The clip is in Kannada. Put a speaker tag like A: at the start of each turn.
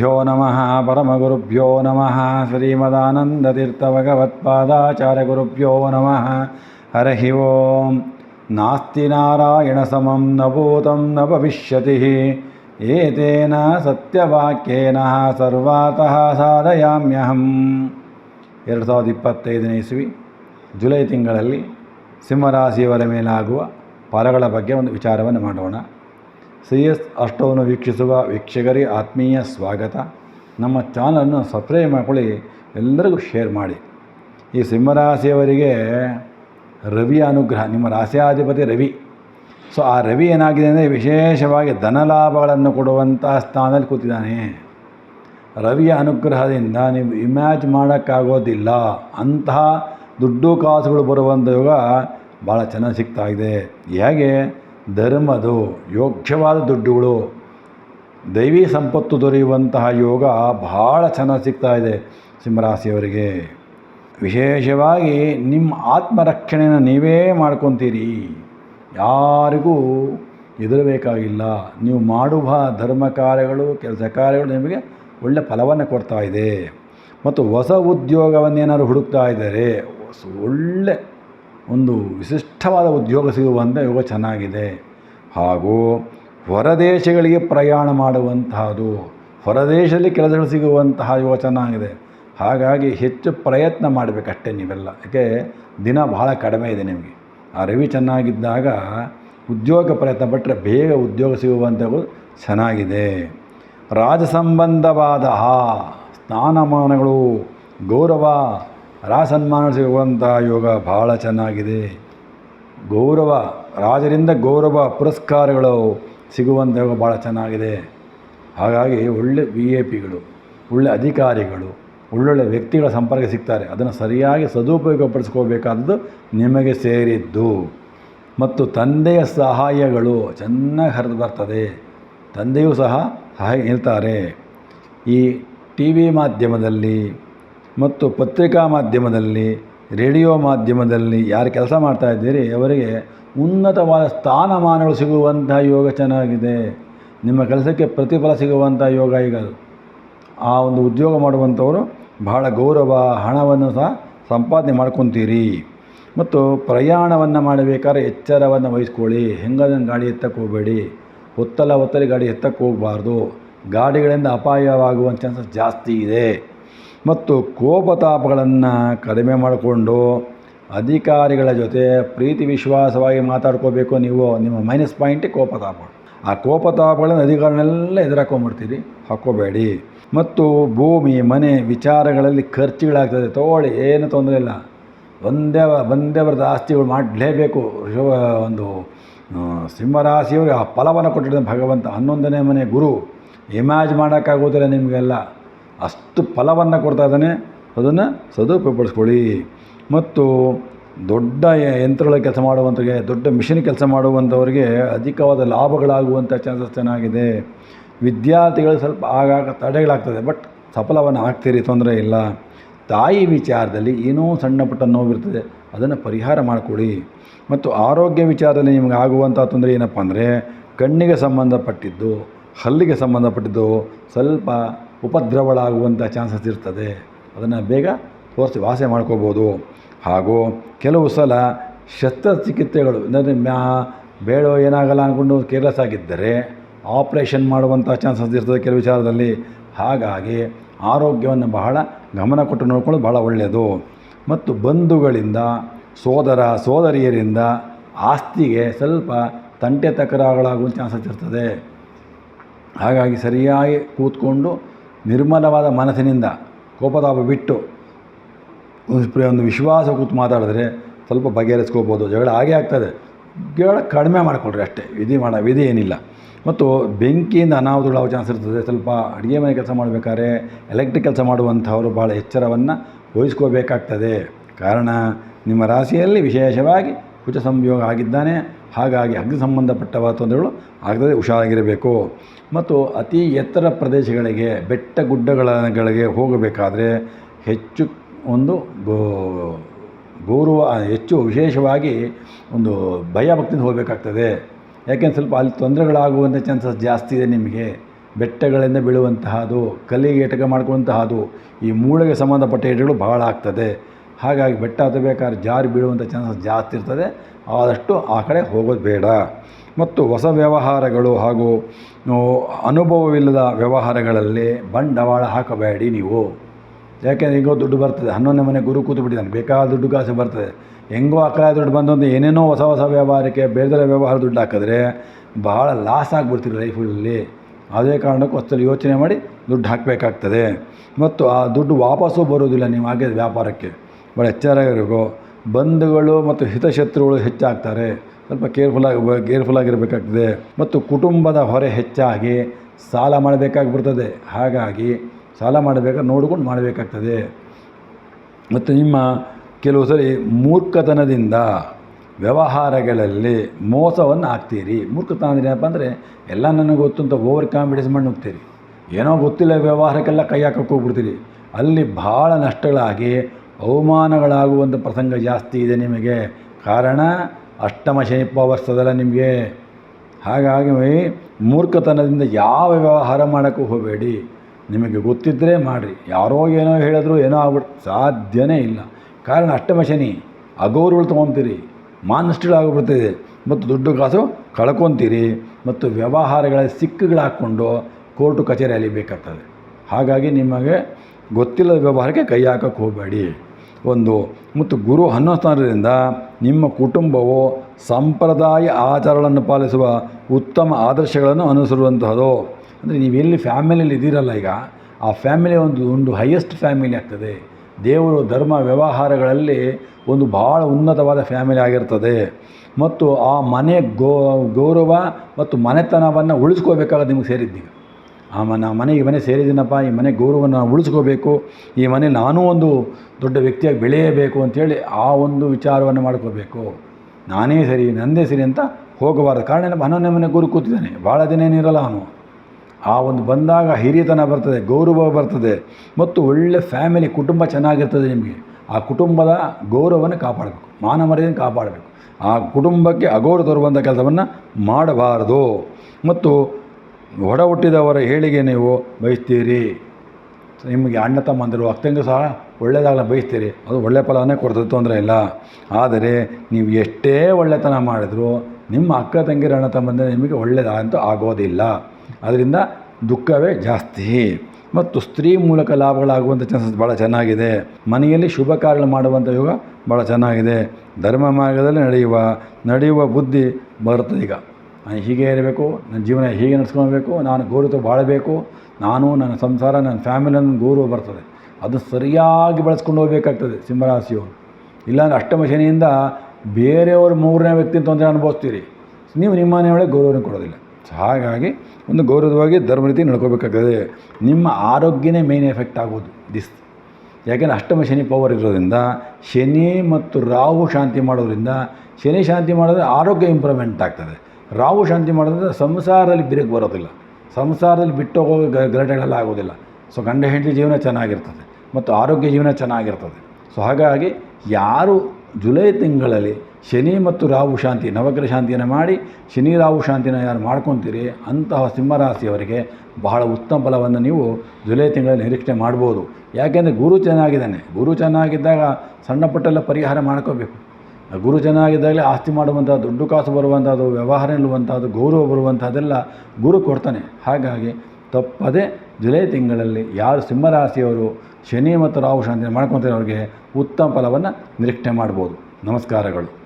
A: ಶ್ರೀಗುರುಭ್ಯೋ ನಮಃ ಪರಮಗುರುಭ್ಯೋ ನಮಃ ಶ್ರೀಮದಾನಂದತೀರ್ಥಭಗವತ್ಪಾದಾಚಾರ್ಯಗುರುಭ್ಯೋ ನಮಃ ಹರಃ ಓಂ ನಾಸ್ತಿ ನಾರಾಯಣಸಮಂ ನ ಭೂತಂ ನ ಭವಿಷ್ಯತಿ ಏತೇನ ಸತ್ಯವಾಕ್ಯೇನ ಸರ್ವಾತಃ ಸಾಧಯಾಮ್ಯಹಂ ಎರಡು ಸಾವಿರದ ಇಪ್ಪತ್ತೈದನೇ ಇಸ್ವಿ ಜುಲೈ ತಿಂಗಳಲ್ಲಿ ಸಿಂಹರಾಶಿಯವರ ಮೇಲಾಗುವ ಫಲಗಳ ಬಗ್ಗೆ ಒಂದು ವಿಚಾರವನ್ನು ಮಾಡೋಣ. ಸಿ ಎಸ್ ಅಷ್ಟವನ್ನು ವೀಕ್ಷಿಸುವ ವೀಕ್ಷಕರಿಗೆ ಆತ್ಮೀಯ ಸ್ವಾಗತ. ನಮ್ಮ ಚಾನಲನ್ನು ಸಬ್ಸ್ಕ್ರೈಬ್ ಮಾಡಿಕೊಳ್ಳಿ, ಎಲ್ಲರಿಗೂ ಶೇರ್ ಮಾಡಿ. ಈ ಸಿಂಹರಾಶಿಯವರಿಗೆ ರವಿಯ ಅನುಗ್ರಹ, ನಿಮ್ಮ ರಾಶಿಯಾಧಿಪತಿ ರವಿ. ಸೊ, ಆ ರವಿ ಏನಾಗಿದೆ ಅಂದರೆ ವಿಶೇಷವಾಗಿ ಧನಲಾಭಗಳನ್ನು ಕೊಡುವಂತಹ ಸ್ಥಾನದಲ್ಲಿ ಕೂತಿದ್ದಾನೆ. ರವಿಯ ಅನುಗ್ರಹದಿಂದ ನೀವು ಇಮ್ಯಾಜ್ ಮಾಡೋಕ್ಕಾಗೋದಿಲ್ಲ. ಅಂತಹ ದುಡ್ಡು ಕಾಸುಗಳು ಬರುವಂಥ ಯೋಗ ಭಾಳ ಚೆನ್ನಾಗಿ ಸಿಗ್ತಾ ಇದೆ. ಹೇಗೆ? ಧರ್ಮದು, ಯೋಗ್ಯವಾದ ದುಡ್ಡುಗಳು, ದೈವಿ ಸಂಪತ್ತು ದೊರೆಯುವಂತಹ ಯೋಗ ಬಹಳ ಚೆನ್ನಾಗಿ ಸಿಗ್ತಾ ಇದೆ ಸಿಂಹರಾಶಿಯವರಿಗೆ. ವಿಶೇಷವಾಗಿ ನಿಮ್ಮ ಆತ್ಮರಕ್ಷಣೆಯನ್ನು ನೀವೇ ಮಾಡ್ಕೊತೀರಿ. ಯಾರಿಗೂ ಎದುರಬೇಕಾಗಿಲ್ಲ ನೀವು ಮಾಡುವ ಧರ್ಮ ಕಾರ್ಯಗಳು, ಕೆಲಸ ಕಾರ್ಯಗಳು ನಿಮಗೆ ಒಳ್ಳೆಯ ಫಲವನ್ನು ಕೊಡ್ತಾ ಇದೆ. ಮತ್ತು ಹೊಸ ಉದ್ಯೋಗವನ್ನೇನಾದ್ರು ಹುಡುಕ್ತಾ ಇದ್ದಾರೆ ಒಳ್ಳೆ ಒಂದು ವಿಶಿಷ್ಟವಾದ ಉದ್ಯೋಗ ಸಿಗುವಂಥ ಯೋಗ ಚೆನ್ನಾಗಿದೆ. ಹಾಗೂ ಹೊರದೇಶಗಳಿಗೆ ಪ್ರಯಾಣ ಮಾಡುವಂತಹದು, ಹೊರದೇಶದಲ್ಲಿ ಕೆಲಸಗಳು ಸಿಗುವಂತಹ ಯೋಗ ಚೆನ್ನಾಗಿದೆ. ಹಾಗಾಗಿ ಹೆಚ್ಚು ಪ್ರಯತ್ನ ಮಾಡಬೇಕಷ್ಟೇ ನೀವೆಲ್ಲ. ಯಾಕೆ, ದಿನ ಬಹಳ ಕಡಿಮೆ ಇದೆ ನಿಮಗೆ. ಆ ರವಿ ಚೆನ್ನಾಗಿದ್ದಾಗ ಉದ್ಯೋಗ ಪ್ರಯತ್ನ ಪಟ್ಟರೆ ಬೇಗ ಉದ್ಯೋಗ ಸಿಗುವಂಥವು ಚೆನ್ನಾಗಿದೆ. ರಾಜಸಂಬಂಧವಾದ ಸ್ಥಾನಮಾನಗಳು, ಗೌರವ ರಾಸನ್ಮಾನ ಸಿಗುವಂಥ ಯೋಗ ಬಹಳ ಚೆನ್ನಾಗಿದೆ. ಗೌರವ, ರಾಜರಿಂದ ಗೌರವ ಪುರಸ್ಕಾರಗಳು ಸಿಗುವಂಥ ಯೋಗ ಭಾಳ ಚೆನ್ನಾಗಿದೆ. ಹಾಗಾಗಿ ಒಳ್ಳೆ ವಿ ಎ ಪಿಗಳು ಒಳ್ಳೆ ಅಧಿಕಾರಿಗಳು, ಒಳ್ಳೊಳ್ಳೆ ವ್ಯಕ್ತಿಗಳ ಸಂಪರ್ಕ ಸಿಗ್ತಾರೆ. ಅದನ್ನು ಸರಿಯಾಗಿ ಸದುಪಯೋಗಪಡಿಸ್ಕೋಬೇಕಾದದ್ದು ನಿಮಗೆ ಸೇರಿದ್ದು. ಮತ್ತು ತಂದೆಯ ಸಹಾಯಗಳು ಚೆನ್ನಾಗಿ ಹರಿದು ಬರ್ತದೆ. ತಂದೆಯೂ ಸಹ ಸಹಾಯ ನಿಲ್ತಾರೆ ಈ ಟಿ ವಿ ಮಾಧ್ಯಮದಲ್ಲಿ ಮತ್ತು ಪತ್ರಿಕಾ ಮಾಧ್ಯಮದಲ್ಲಿ, ರೇಡಿಯೋ ಮಾಧ್ಯಮದಲ್ಲಿ ಯಾರು ಕೆಲಸ ಮಾಡ್ತಾ ಇದ್ದೀರಿ, ಅವರಿಗೆ ಉನ್ನತವಾದ ಸ್ಥಾನಮಾನಗಳು ಸಿಗುವಂಥ ಯೋಗ ಚೆನ್ನಾಗಿದೆ. ನಿಮ್ಮ ಕೆಲಸಕ್ಕೆ ಪ್ರತಿಫಲ ಸಿಗುವಂಥ ಯೋಗ ಈಗ ಆ ಒಂದು ಉದ್ಯೋಗ ಮಾಡುವಂಥವರು ಬಹಳ ಗೌರವ, ಹಣವನ್ನು ಸಹ ಸಂಪಾದನೆ ಮಾಡ್ಕೊತೀರಿ. ಮತ್ತು ಪ್ರಯಾಣವನ್ನು ಮಾಡಬೇಕಾದ್ರೆ ಎಚ್ಚರವನ್ನು ವಹಿಸ್ಕೊಳ್ಳಿ. ಹೆಂಗದನ್ನು ಗಾಡಿ ಎತ್ತಕ್ಕೆ ಹೋಗಬೇಡಿ. ಒತ್ತಲ ಒತ್ತಲಿ ಗಾಡಿ ಎತ್ತಕ್ಕೆ ಹೋಗಬಾರ್ದು. ಗಾಡಿಗಳಿಂದ ಅಪಾಯವಾಗುವ ಚಾನ್ಸಸ್ ಜಾಸ್ತಿ ಇದೆ. ಮತ್ತು ಕೋಪತಾಪಗಳನ್ನು ಕಡಿಮೆ ಮಾಡಿಕೊಂಡು ಅಧಿಕಾರಿಗಳ ಜೊತೆ ಪ್ರೀತಿ ವಿಶ್ವಾಸವಾಗಿ ಮಾತಾಡ್ಕೋಬೇಕು ನೀವು, ನಿಮ್ಮ ಮೈನಸ್ ಪಾಯಿಂಟ್ ಕೋಪತಾಪಗಳು ಆ ಕೋಪತಾಪಗಳನ್ನು ಅಧಿಕಾರನೆಲ್ಲ ಎದುರಾಕೊಂಡ್ಬಿಡ್ತೀರಿ. ಹಾಕ್ಕೋಬೇಡಿ ಮತ್ತು ಭೂಮಿ, ಮನೆ, ವಿಚಾರಗಳಲ್ಲಿ ಖರ್ಚುಗಳಾಗ್ತದೆ. ತೋಳಿ ಏನು ತೊಂದರೆ ಇಲ್ಲ. ಒಂದೇ ಒಂದೇ ಬರದ ಆಸ್ತಿಗಳು ಮಾಡಲೇಬೇಕು. ಒಂದು ಸಿಂಹರಾಶಿಯವರು ಆ ಫಲವನ್ನು ಕೊಟ್ಟಿದ್ದಾನೆ ಭಗವಂತ. ಹನ್ನೊಂದನೇ ಮನೆ ಗುರು. ಇಮ್ಯಾಜ್ ಮಾಡೋಕ್ಕಾಗೋದಿಲ್ಲ ನಿಮಗೆಲ್ಲ. ಅಷ್ಟು ಫಲವನ್ನು ಕೊಡ್ತಾ ಇದ್ದಾನೆ. ಅದನ್ನು ಸದುಪಯೋಗಪಡಿಸ್ಕೊಳ್ಳಿ. ಮತ್ತು ದೊಡ್ಡ ಯಂತ್ರಗಳ ಕೆಲಸ ಮಾಡುವಂಥವ್ರಿಗೆ ದೊಡ್ಡ ಮಿಷಿನ್ ಕೆಲಸ ಮಾಡುವಂಥವ್ರಿಗೆ ಅಧಿಕವಾದ ಲಾಭಗಳಾಗುವಂಥ ಚಾನ್ಸಸ್ ಚೆನ್ನಾಗಿದೆ. ವಿದ್ಯಾರ್ಥಿಗಳು ಸ್ವಲ್ಪ ಆಗಾಗ ತಡೆಗಳಾಗ್ತದೆ ಬಟ್ ಸಫಲವನ್ನು ಆಗ್ತೀರಿ, ತೊಂದರೆ ಇಲ್ಲ. ತಾಯಿ ವಿಚಾರದಲ್ಲಿ ಏನೋ ಸಣ್ಣ ಪುಟ್ಟ ನೋವಿರ್ತದೆ ಅದನ್ನು ಪರಿಹಾರ ಮಾಡಿಕೊಡಿ ಮತ್ತು ಆರೋಗ್ಯ ವಿಚಾರದಲ್ಲಿ ನಿಮಗೆ ಆಗುವಂಥ ತೊಂದರೆ ಏನಪ್ಪ ಅಂದರೆ, ಕಣ್ಣಿಗೆ ಸಂಬಂಧಪಟ್ಟಿದ್ದು, ಹಲ್ಲಿಗೆ ಸಂಬಂಧಪಟ್ಟಿದ್ದು, ಸ್ವಲ್ಪ ಉಪದ್ರವಗಳಾಗುವಂಥ ಚಾನ್ಸಸ್ ಇರ್ತದೆ. ಅದನ್ನು ಬೇಗ ತೋರಿಸಿ ವಾಸೆ ಮಾಡ್ಕೋಬೋದು. ಹಾಗೂ ಕೆಲವು ಸಲ ಶಸ್ತ್ರಚಿಕಿತ್ಸೆಗಳು, ಅಂದರೆ ಮ್ಯಾ ಬೇಡೋ ಏನಾಗಲ್ಲ ಅಂದ್ಕೊಂಡು ಕೇರ್ಲೆಸ್ ಆಗಿದ್ದರೆ ಆಪ್ರೇಷನ್ ಮಾಡುವಂಥ ಚಾನ್ಸಸ್ ಇರ್ತದೆ ಕೆಲವು ವಿಚಾರದಲ್ಲಿ. ಹಾಗಾಗಿ ಆರೋಗ್ಯವನ್ನು ಬಹಳ ಗಮನ ಕೊಟ್ಟು ನೋಡ್ಕೊಳ್ಳೋದು ಭಾಳ ಒಳ್ಳೆಯದು. ಮತ್ತು ಬಂಧುಗಳಿಂದ, ಸೋದರ, ಸೋದರಿಯರಿಂದ ಆಸ್ತಿಗೆ ಸ್ವಲ್ಪ ತಂಟೆ ತಕರಾರುಗಳಾಗುವ ಚಾನ್ಸಸ್ ಇರ್ತದೆ. ಹಾಗಾಗಿ ಸರಿಯಾಗಿ ಕೂತ್ಕೊಂಡು ನಿರ್ಮಲವಾದ ಮನಸ್ಸಿನಿಂದ ಕೋಪತಾಪ ಬಿಟ್ಟು ಒಂದು ವಿಶ್ವಾಸ ಕೂತು ಮಾತಾಡಿದ್ರೆ ಸ್ವಲ್ಪ ಬಗೆಹರಿಸ್ಕೋಬೋದು. ಜಗಳ ಆಗೇ ಆಗ್ತದೆ. ಜಗಳ ಕಡಿಮೆ ಮಾಡಿಕೊಳ್ರಿ ಅಷ್ಟೇ. ವಿಧಿ ಮಾಡ ವಿಧಿ ಏನಿಲ್ಲ. ಮತ್ತು ಬೆಂಕಿಯಿಂದ ಅನಾಹುತಗಳಾಗೋ ಚಾನ್ಸ್ ಇರ್ತದೆ. ಸ್ವಲ್ಪ ಅಡುಗೆ ಮನೆ ಕೆಲಸ ಮಾಡಬೇಕಾದ್ರೆ ಎಲೆಕ್ಟ್ರಿಕ್ ಕೆಲಸ ಮಾಡುವಂಥವರು ಭಾಳ ಎಚ್ಚರವನ್ನು ವಹಿಸ್ಕೋಬೇಕಾಗ್ತದೆ. ಕಾರಣ ನಿಮ್ಮ ರಾಶಿಯಲ್ಲಿ ವಿಶೇಷವಾಗಿ ಕುಚ ಸಂಯೋಗ ಆಗಿದ್ದಾನೆ. ಹಾಗಾಗಿ ಅಗ್ನಿ ಸಂಬಂಧಪಟ್ಟವ ತೊಂದರೆಗಳು ಆಗದೆ ಹುಷಾರಾಗಿರಬೇಕು. ಮತ್ತು ಅತಿ ಎತ್ತರ ಪ್ರದೇಶಗಳಿಗೆ, ಬೆಟ್ಟ ಗುಡ್ಡಗಳಿಗೆ ಹೋಗಬೇಕಾದರೆ ಹೆಚ್ಚು ಒಂದು ಗೌರವ, ಹೆಚ್ಚು ವಿಶೇಷವಾಗಿ ಒಂದು ಭಯ ಭಕ್ತಿಯಿಂದ ಹೋಗಬೇಕಾಗ್ತದೆ. ಯಾಕೆಂದ್ರೆ ಸ್ವಲ್ಪ ಅಲ್ಲಿ ತೊಂದರೆಗಳಾಗುವಂಥ ಚಾನ್ಸಸ್ ಜಾಸ್ತಿ ಇದೆ ನಿಮಗೆ. ಬೆಟ್ಟಗಳಿಂದ ಬೀಳುವಂತಹದು, ಕಲ್ಲಿಗೆ ಎಟಕ ಮಾಡ್ಕೊಳ್ಳುವಂತಹದ್ದು ಈ ಮೂಳೆಗೆ ಸಂಬಂಧಪಟ್ಟ ಏಟುಗಳು ಬಹಳ ಆಗ್ತದೆ. ಹಾಗಾಗಿ ಬೆಟ್ಟ ಹತ್ತಬೇಕಾದ್ರೆ ಜಾರಿ ಬೀಳುವಂಥ ಚಾನ್ಸಸ್ ಜಾಸ್ತಿ ಇರ್ತದೆ. ಆದಷ್ಟು ಆ ಕಡೆ ಹೋಗೋದು ಬೇಡ. ಮತ್ತು ಹೊಸ ವ್ಯವಹಾರಗಳು ಹಾಗೂ ಅನುಭವವಿಲ್ಲದ ವ್ಯವಹಾರಗಳಲ್ಲಿ ಬಂಡವಾಳ ಹಾಕಬೇಡಿ ನೀವು. ಯಾಕೆಂದರೆ ಹೆಂಗೋ ದುಡ್ಡು ಬರ್ತದೆ. ಹನ್ನೊಂದನೇ ಮನೆ ಗುರು ಕೂತು ಬಿಟ್ಟಿದ್ದಾನೆ. ಬೇಕಾದ ದುಡ್ಡು ಕಾಸು ಬರ್ತದೆ. ಹೆಂಗೋ ಅಕಲ ದುಡ್ಡು ಬಂದು ಅಂತ ಏನೇನೋ ಹೊಸ ಹೊಸ ವ್ಯವಹಾರಕ್ಕೆ ಬೇರೆ ಬೇರೆ ವ್ಯವಹಾರ ದುಡ್ಡು ಹಾಕಿದ್ರೆ ಭಾಳ ಲಾಸ್ ಆಗಿಬಿಡ್ತೀರಿ ಲೈಫಲ್ಲಿ ಅದೇ ಕಾರಣಕ್ಕೆ ಹೊಸದಲ್ಲಿ ಯೋಚನೆ ಮಾಡಿ ದುಡ್ಡು ಹಾಕಬೇಕಾಗ್ತದೆ. ಮತ್ತು ಆ ದುಡ್ಡು ವಾಪಸ್ಸು ಬರೋದಿಲ್ಲ ನೀವು ಹಾಗೆ ವ್ಯಾಪಾರಕ್ಕೆ. ಭಾಳ ಎಚ್ಚರಾಗಿರಬೇಕು ಬಂಧುಗಳು ಮತ್ತು ಹಿತಶತ್ರುಗಳು ಹೆಚ್ಚಾಗ್ತಾರೆ. ಸ್ವಲ್ಪ ಕೇರ್ಫುಲ್ಲಾಗಿ ಕೇರ್ಫುಲ್ಲಾಗಿರಬೇಕಾಗ್ತದೆ ಮತ್ತು ಕುಟುಂಬದ ಹೊರೆ ಹೆಚ್ಚಾಗಿ ಸಾಲ ಮಾಡಬೇಕಾಗಿ ಬರ್ತದೆ ಹಾಗಾಗಿ ಸಾಲ ಮಾಡಬೇಕಾದ್ರೆ ನೋಡಿಕೊಂಡು ಮಾಡಬೇಕಾಗ್ತದೆ. ಮತ್ತು ನಿಮ್ಮ ಕೆಲವು ಸರಿ ಮೂರ್ಖತನದಿಂದ ವ್ಯವಹಾರಗಳಲ್ಲಿ ಮೋಸವನ್ನು ಆಗ್ತೀರಿ. ಮೂರ್ಖತನ ಅಂದರೆ ಏನಪ್ಪ ಅಂದರೆ ಎಲ್ಲ ನನಗೆ ಗೊತ್ತು ಅಂತ ಓವರ್ ಕಾನ್ಫಿಡೆನ್ಸ್ ಮಾಡಿ ಹೋಗ್ತೀರಿ ಏನೋ ಗೊತ್ತಿಲ್ಲ ವ್ಯವಹಾರಕ್ಕೆಲ್ಲ ಕೈ ಹಾಕಕ್ಕೆ ಹೋಗ್ಬಿಡ್ತೀರಿ. ಅಲ್ಲಿ ಭಾಳ ನಷ್ಟಗಳಾಗಿ ಅವಮಾನಗಳಾಗುವಂಥ ಪ್ರಸಂಗ ಜಾಸ್ತಿ ಇದೆ ನಿಮಗೆ. ಕಾರಣ ಅಷ್ಟಮ ಶನಿ ಪವರ್ಸ್ತದಲ್ಲ ನಿಮಗೆ ಹಾಗಾಗಿ ಮೂರ್ಖತನದಿಂದ ಯಾವ ವ್ಯವಹಾರ ಮಾಡೋಕ್ಕೂ ಹೋಗಬೇಡಿ. ನಿಮಗೆ ಗೊತ್ತಿದ್ದರೆ ಮಾಡಿರಿ. ಯಾರೋ ಏನೋ ಹೇಳಿದ್ರು ಏನೋ ಆಗ್ಬಿಟ್ಟು ಸಾಧ್ಯನೇ ಇಲ್ಲ. ಕಾರಣ ಅಷ್ಟಮ ಶನಿ ಅಗೌರವಳು ತೊಗೊತೀರಿ. ಮಾನಷ್ಟಗಳಾಗ್ಬಿಡ್ತದೆ ಮತ್ತು ದುಡ್ಡು ಕಾಸು ಕಳ್ಕೊತೀರಿ. ಮತ್ತು ವ್ಯವಹಾರಗಳ ಸಿಕ್ಕುಗಳಾಕ್ಕೊಂಡು ಕೋರ್ಟು ಕಚೇರಿ ಅಲಿಬೇಕಾಗ್ತದೆ ಹಾಗಾಗಿ ನಿಮಗೆ ಗೊತ್ತಿಲ್ಲದ ವ್ಯವಹಾರಕ್ಕೆ ಕೈ ಹಾಕಕ್ಕೆ ಹೋಗಬೇಡಿ. ಒಂದು. ಮತ್ತು ಗುರು ಹನ್ನೊಂದು ಸ್ಥಾನದಿಂದ ನಿಮ್ಮ ಕುಟುಂಬವು ಸಂಪ್ರದಾಯ ಆಚಾರಗಳನ್ನು ಪಾಲಿಸುವ ಉತ್ತಮ ಆದರ್ಶಗಳನ್ನು ಅನುಸರಿಸುವಂತಹದು ಅಂದರೆ ನೀವು ಎಲ್ಲಿ ಫ್ಯಾಮಿಲಿಯಲ್ಲಿ ಇದ್ದೀರಲ್ಲ ಈಗ, ಆ ಫ್ಯಾಮಿಲಿ ಒಂದು ಒಂದು ಹೈಯೆಸ್ಟ್ ಫ್ಯಾಮಿಲಿ ಆಗ್ತದೆ. ದೇವರು ಧರ್ಮ ವ್ಯವಹಾರಗಳಲ್ಲಿ ಒಂದು ಭಾಳ ಉನ್ನತವಾದ ಫ್ಯಾಮಿಲಿ ಆಗಿರ್ತದೆ. ಮತ್ತು ಆ ಮನೆ ಗೌರವ ಮತ್ತು ಮನೆತನವನ್ನು ಉಳಿಸ್ಕೋಬೇಕಾಗೋದು ನಿಮಗೆ ಸೇರಿದ್ದೀಗ. ಆ ಮನೆ ಮನೆಗೆ ಮನೆ ಸೇರಿದ್ದೀನಪ್ಪ, ಈ ಮನೆ ಗೌರವವನ್ನು ಉಳಿಸ್ಕೋಬೇಕು, ಈ ಮನೆ ನಾನೂ ಒಂದು ದೊಡ್ಡ ವ್ಯಕ್ತಿಯಾಗಿ ಬೆಳೆಯಬೇಕು ಅಂಥೇಳಿ ಆ ಒಂದು ವಿಚಾರವನ್ನು ಮಾಡ್ಕೋಬೇಕು. ನಾನೇ ಸರಿ, ನಂದೇ ಸರಿ ಅಂತ ಹೋಗಬಾರ್ದು. ಕಾರಣ ಏನಪ್ಪ? ಹನ್ನೊಂದನೇ ಮನೆ ಗುರು ಕೂತಿದ್ದಾನೆ. ಭಾಳ ದಿನ ಏನಿರಲ್ಲ ಅವನು. ಆ ಒಂದು ಬಂದಾಗ ಹಿರಿಯತನ ಬರ್ತದೆ, ಗೌರವ ಬರ್ತದೆ ಮತ್ತು ಒಳ್ಳೆ ಫ್ಯಾಮಿಲಿ ಕುಟುಂಬ ಚೆನ್ನಾಗಿರ್ತದೆ ನಿಮಗೆ. ಆ ಕುಟುಂಬದ ಗೌರವವನ್ನು ಕಾಪಾಡಬೇಕು. ಮಾನ ಕಾಪಾಡಬೇಕು. ಆ ಕುಟುಂಬಕ್ಕೆ ಅಗೌರವ ತರುವಂಥ ಕೆಲಸವನ್ನು ಮಾಡಬಾರದು. ಮತ್ತು ಒಡ ಹುಟ್ಟಿದವರ ಹೇಳಿಗೆ ನೀವು ಬಯಸ್ತೀರಿ. ನಿಮಗೆ ಅಣ್ಣ ತಮ್ಮಂದಿರು ಅಕ್ಕಂಗೆ ಸಹ ಒಳ್ಳೆಯದಾಗಲ್ಲ ಬಯಸ್ತೀರಿ. ಅದು ಒಳ್ಳೆಯ ಫಲವನ್ನೇ ಕೊಡ್ತದೆ, ತೊಂದರೆ ಇಲ್ಲ. ಆದರೆ ನೀವು ಎಷ್ಟೇ ಒಳ್ಳೆತನ ಮಾಡಿದರೂ ನಿಮ್ಮ ಅಕ್ಕ ತಂಗಿರ ಅಣ್ಣ ತಮ್ಮಂದಿರ ನಿಮಗೆ ಒಳ್ಳೆಯದಂತೂ ಆಗೋದಿಲ್ಲ. ಅದರಿಂದ ದುಃಖವೇ ಜಾಸ್ತಿ. ಮತ್ತು ಸ್ತ್ರೀ ಮೂಲಕ ಲಾಭಗಳಾಗುವಂಥ ಚಾನ್ಸಸ್ ಭಾಳ ಚೆನ್ನಾಗಿದೆ. ಮನೆಯಲ್ಲಿ ಶುಭ ಕಾರ್ಯಗಳು ಮಾಡುವಂಥ ಯೋಗ ಭಾಳ ಚೆನ್ನಾಗಿದೆ. ಧರ್ಮ ಮಾರ್ಗದಲ್ಲಿ ನಡೆಯುವ ನಡೆಯುವ ಬುದ್ಧಿ ಬರುತ್ತದೆ ಈಗ. ನಾನು ಹೀಗೆ ಇರಬೇಕು, ನನ್ನ ಜೀವನ ಹೀಗೆ ನಡೆಸ್ಕೊಳ್ಬೇಕು, ನಾನು ಗೌರವ ಬಾಳಬೇಕು, ನಾನು ನನ್ನ ಸಂಸಾರ, ನನ್ನ ಫ್ಯಾಮಿಲಿ ನನ್ನ ಗೌರವ ಬರ್ತದೆ. ಅದು ಸರಿಯಾಗಿ ಬಳಸ್ಕೊಂಡು ಹೋಗಬೇಕಾಗ್ತದೆ ಸಿಂಹರಾಶಿಯವರು. ಇಲ್ಲಾಂದ್ರೆ ಅಷ್ಟಮ ಶನಿಯಿಂದ ಬೇರೆಯವರು ಮೂರನೇ ವ್ಯಕ್ತಿ ತೊಂದರೆ ಅನುಭವಿಸ್ತೀರಿ. ನೀವು ನಿಮ್ಮ ಮನೆಯೊಳಗೆ ಗೌರವನ ಕೊಡೋದಿಲ್ಲ. ಹಾಗಾಗಿ ಒಂದು ಗೌರವವಾಗಿ ಧರ್ಮ ರೀತಿ ನಡ್ಕೋಬೇಕಾಗ್ತದೆ. ನಿಮ್ಮ ಆರೋಗ್ಯನೇ ಮೇನ್ ಎಫೆಕ್ಟ್ ಆಗೋದು ದಿಸ್ ಯಾಕೆಂದರೆ ಅಷ್ಟಮ ಶನಿ ಪವರ್ ಇರೋದ್ರಿಂದ ಶನಿ ಮತ್ತು ರಾಹು ಶಾಂತಿ ಮಾಡೋದ್ರಿಂದ, ಶನಿ ಶಾಂತಿ ಮಾಡಿದ್ರೆ ಆರೋಗ್ಯ ಇಂಪ್ರೂವ್ಮೆಂಟ್ ಆಗ್ತದೆ. ರಾಹು ಶಾಂತಿ ಮಾಡೋದ್ರಿಂದ ಸಂಸಾರದಲ್ಲಿ ಬಿರುಕು ಬರೋದಿಲ್ಲ. ಸಂಸಾರದಲ್ಲಿ ಬಿಟ್ಟು ಹೋಗೋ ಗಲಾಟೆಗಳೆಲ್ಲ ಆಗೋದಿಲ್ಲ. ಸೊ ಗಂಡ ಹೆಂಡತಿ ಜೀವನ ಚೆನ್ನಾಗಿರ್ತದೆ. ಮತ್ತು ಆರೋಗ್ಯ ಜೀವನ ಚೆನ್ನಾಗಿರ್ತದೆ. ಸೊ ಹಾಗಾಗಿ ಯಾರು ಜುಲೈ ತಿಂಗಳಲ್ಲಿ ಶನಿ ಮತ್ತು ರಾಹು ಶಾಂತಿ, ನವಗ್ರಹ ಶಾಂತಿಯನ್ನು ಮಾಡಿ, ಶನಿ ರಾಹು ಶಾಂತಿನ ಯಾರು ಮಾಡ್ಕೊತೀರಿ, ಅಂತಹ ಸಿಂಹರಾಶಿಯವರಿಗೆ ಬಹಳ ಉತ್ತಮ ಫಲವನ್ನು ನೀವು ಜುಲೈ ತಿಂಗಳಲ್ಲಿ ನಿರೀಕ್ಷೆ ಮಾಡ್ಬೋದು. ಯಾಕೆಂದರೆ ಗುರು ಚೆನ್ನಾಗಿದ್ದಾನೆ. ಗುರು ಚೆನ್ನಾಗಿದ್ದಾಗ ಸಣ್ಣ ಪುಟ್ಟೆಲ್ಲ ಪರಿಹಾರ ಮಾಡ್ಕೋಬೇಕು. ಗುರು ಚೆನ್ನಾಗಿದ್ದಾಗಲೇ ಆಸ್ತಿ ಮಾಡುವಂಥ ದುಡ್ಡು ಕಾಸು ಬರುವಂಥದ್ದು ವ್ಯವಹಾರ ನಿಲ್ಲುವಂಥದ್ದು ಗೌರವ ಬರುವಂಥದ್ದೆಲ್ಲ ಗುರು ಕೊಡ್ತಾನೆ. ಹಾಗಾಗಿ ತಪ್ಪದೆ ಜುಲೈ ತಿಂಗಳಲ್ಲಿ ಯಾರು ಸಿಂಹರಾಶಿಯವರು ಶನಿ ಮತ್ತು ರಾಹು ಶಾಂತಿ ಮಾಡ್ಕೊತಾರೆ, ಅವರಿಗೆ ಉತ್ತಮ ಫಲವನ್ನು ನಿರೀಕ್ಷೆ ಮಾಡ್ಬೋದು. ನಮಸ್ಕಾರಗಳು.